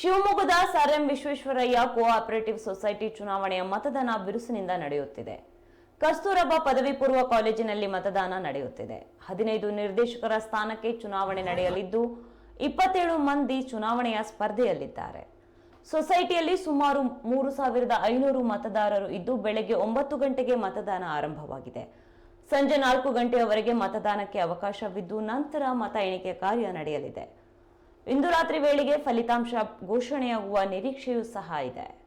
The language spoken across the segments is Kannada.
ಶಿವಮೊಗ್ಗದ sir M Visvesvaraya cooperative society ಚುನಾವಣೆಯ ಮತದಾನ ಬಿರುಸಿನಿಂದ ನಡೆಯುತ್ತಿದೆ. ಕಸ್ತೂರಬಾ ಪದವಿ ಪೂರ್ವ ಕಾಲೇಜಿನಲ್ಲಿ ಮತದಾನ ನಡೆಯುತ್ತಿದೆ. ಹದಿನೈದು ನಿರ್ದೇಶಕರ ಸ್ಥಾನಕ್ಕೆ ಚುನಾವಣೆ ನಡೆಯಲಿದ್ದು, ಇಪ್ಪತ್ತೇಳು ಮಂದಿ ಚುನಾವಣೆಯ ಸ್ಪರ್ಧೆಯಲ್ಲಿದ್ದಾರೆ. ಸೊಸೈಟಿಯಲ್ಲಿ ಸುಮಾರು ಮೂರು ಸಾವಿರದ ಐನೂರು ಮತದಾರರು ಇದ್ದು, ಬೆಳಗ್ಗೆ ಒಂಬತ್ತು ಗಂಟೆಗೆ ಮತದಾನ ಆರಂಭವಾಗಿದೆ. ಸಂಜೆ ನಾಲ್ಕು ಗಂಟೆಯವರೆಗೆ ಮತದಾನಕ್ಕೆ ಅವಕಾಶವಿದ್ದು, ನಂತರ ಮತ ಎಣಿಕೆ ಕಾರ್ಯ ನಡೆಯಲಿದೆ. ಇಂದು ರಾತ್ರಿ ವೇಳೆಗೆ ಫಲಿತಾಂಶ ಘೋಷಣೆಯಾಗುವ ನಿರೀಕ್ಷೆಯೂ ಸಹ ಇದೆ.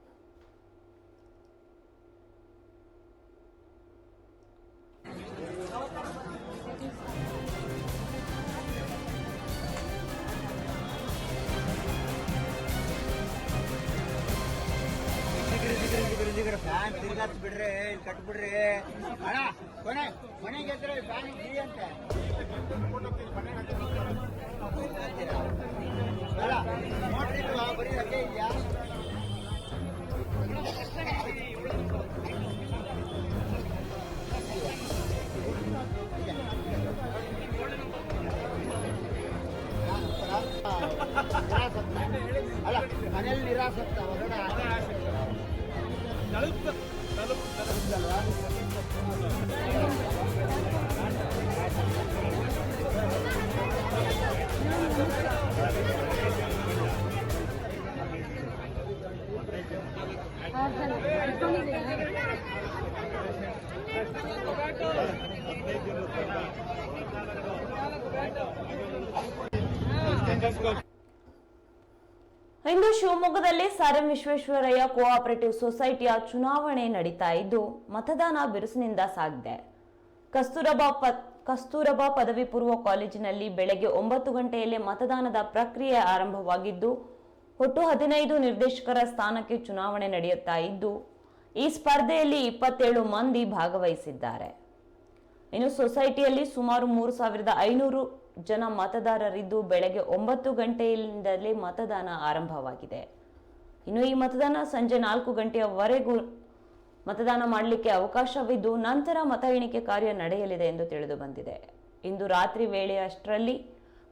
ಫ್ಯಾನ್ ತಿರ್ಗಾತ್ ಬಿಡ್ರಿ, ಇಲ್ಲಿ ಕಟ್ಬಿಡ್ರಿ. ಅಣ್ಣ, ಕೊನೆ ಮನೆಗೆ ಎದ್ರೆ ಫ್ಯಾನ್ ಫ್ರೀ ಅಂತ. ಅಲ್ಲ ನೋಡ್ರಿ ಬರೀ ಅಲ್ಲೇ ಇದೆಯಾ? ಅಲ್ಲ ಮನೇಲಿ Let's go. ಇಂದು ಶಿವಮೊಗ್ಗದಲ್ಲಿ ಸರ್ ಎಂ ವಿಶ್ವೇಶ್ವರಯ್ಯ ಕೋಆಪರೇಟಿವ್ ಸೊಸೈಟಿಯ ಚುನಾವಣೆ ನಡೀತಾ ಇದ್ದು, ಮತದಾನ ಬಿರುಸಿನಿಂದ ಸಾಗಿದೆ. ಕಸ್ತೂರಬಾ ಪ ಕಸ್ತೂರಬಾ ಪದವಿ ಪೂರ್ವ ಕಾಲೇಜಿನಲ್ಲಿ ಬೆಳಗ್ಗೆ ಒಂಬತ್ತು ಗಂಟೆಯಲ್ಲೇ ಮತದಾನದ ಪ್ರಕ್ರಿಯೆ ಆರಂಭವಾಗಿದ್ದು, ಒಟ್ಟು ಹದಿನೈದು ನಿರ್ದೇಶಕರ ಸ್ಥಾನಕ್ಕೆ ಚುನಾವಣೆ ನಡೆಯುತ್ತಾ ಇದ್ದು, ಈ ಸ್ಪರ್ಧೆಯಲ್ಲಿ ಇಪ್ಪತ್ತೇಳು ಮಂದಿ ಭಾಗವಹಿಸಿದ್ದಾರೆ. ಇನ್ನು ಸೊಸೈಟಿಯಲ್ಲಿ ಸುಮಾರು ಮೂರು ಸಾವಿರದ ಐನೂರು ಜನ ಮತದಾರರಿದ್ದು ಬೆಳಗ್ಗೆ ಒಂಬತ್ತು ಗಂಟೆಯಿಂದಲೇ ಮತದಾನ ಆರಂಭವಾಗಿದೆ. ಇನ್ನು ಈ ಮತದಾನ ಸಂಜೆ ನಾಲ್ಕು ಗಂಟೆಯವರೆಗೂ ಮತದಾನ ಮಾಡಲಿಕ್ಕೆ ಅವಕಾಶವಿದ್ದು ನಂತರ ಮತ ಎಣಿಕೆ ಕಾರ್ಯ ನಡೆಯಲಿದೆ ಎಂದು ತಿಳಿದು ಬಂದಿದೆ. ಇಂದು ರಾತ್ರಿ ವೇಳೆ ಅಷ್ಟರಲ್ಲಿ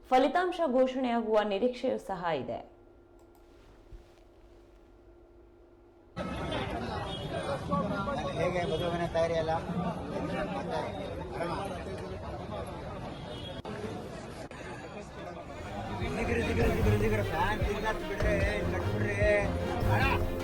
ಫಲಿತಾಂಶ ಘೋಷಣೆಯಾಗುವ ನಿರೀಕ್ಷೆಯೂ ಸಹ ಇದೆ. ದಿಗ್ರ ದಿಗ್ರ ದಿಗ್ರ ದಿಗ್ರ ಫ್ಯಾನ್ ತಿರ್ಗಾತ್ ಬಿಡ್ರಿ ಕಟ್ಬಿಡ್ರಿ